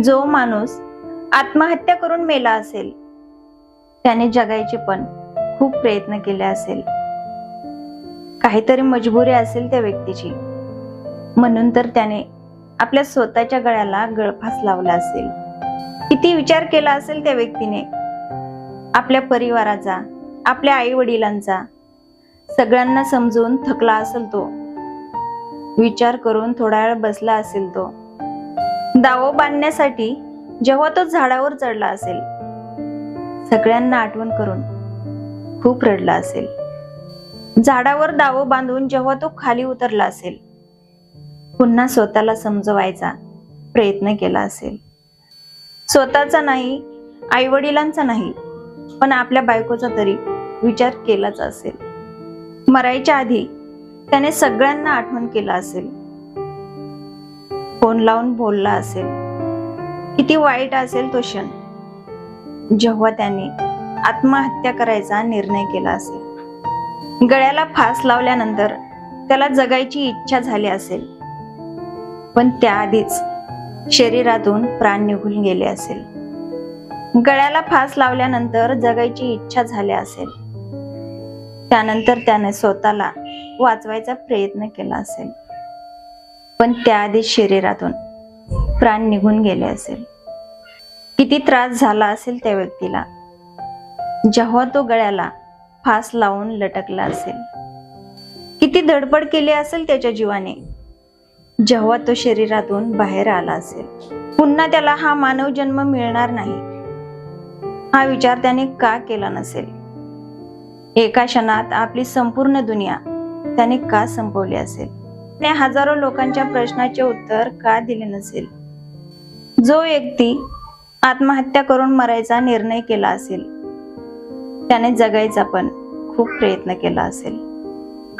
जो माणूस आत्महत्या करून मेला असेल त्याने जगायचे पण खूप प्रयत्न केले असेल. काहीतरी मजबुरी असेल त्या व्यक्तीची. म्हणून तर त्याने आपल्या स्वतःच्या गळ्याला गळफास लावला असेल. किती विचार केला असेल त्या व्यक्तीने. आपल्या परिवाराचा आपल्या आई वडिलांचा सगळ्यांना समजून थकला असेल तो. विचार करून थोडा वेळ बसला असेल तो. दावो बांधण्यासाठी जेव्हा तो झाडावर चढला असेल. सगळ्यांना आठवण करून खूप रडला असेल. झाडावर दावो बांधून जेव्हा तो खाली उतरला असेल पुन्हा स्वतःला समजवायचा प्रयत्न केला असेल. स्वतःचा नाही आई वडिलांचा नाही पण आपल्या बायकोचा तरी विचार केलाच असेल. मरायच्या आधी त्याने सगळ्यांना आठवण केला असेल. फोन लावून बोलला असेल. किती वाईट असेल तो क्षण. जेव्हा त्याने आत्महत्या करायचा निर्णय केला असेल. गळ्याला फास लावल्यानंतर त्याला जगायची इच्छा झाली असेल. पण त्याआधीच शरीरातून प्राण निघून गेले असेल. गळ्याला फास लावल्यानंतर जगायची इच्छा झाली असेल. त्यानंतर त्याने स्वतःला वाचवायचा प्रयत्न केला असेल. पण त्याआधी शरीरातून प्राण निघून गेले असेल. किती त्रास झाला असेल त्या व्यक्तीला जेव्हा तो गळ्याला फास लावून लटकला असेल. किती धडपड केली असेल त्याच्या जीवाने जेव्हा तो शरीरातून बाहेर आला असेल. पुन्हा त्याला हा मानव जन्म मिळणार नाही. हा विचार त्याने का केला नसेल? एका क्षणात आपली संपूर्ण दुनिया त्याने का संपवली असेल? त्याने हजारो लोकांच्या प्रश्नाचे उत्तर का दिले नसेल? जो व्यक्ती आत्महत्या करून मरायचा निर्णय केला असेल त्याने जगायचा पण खूप प्रयत्न केला असेल.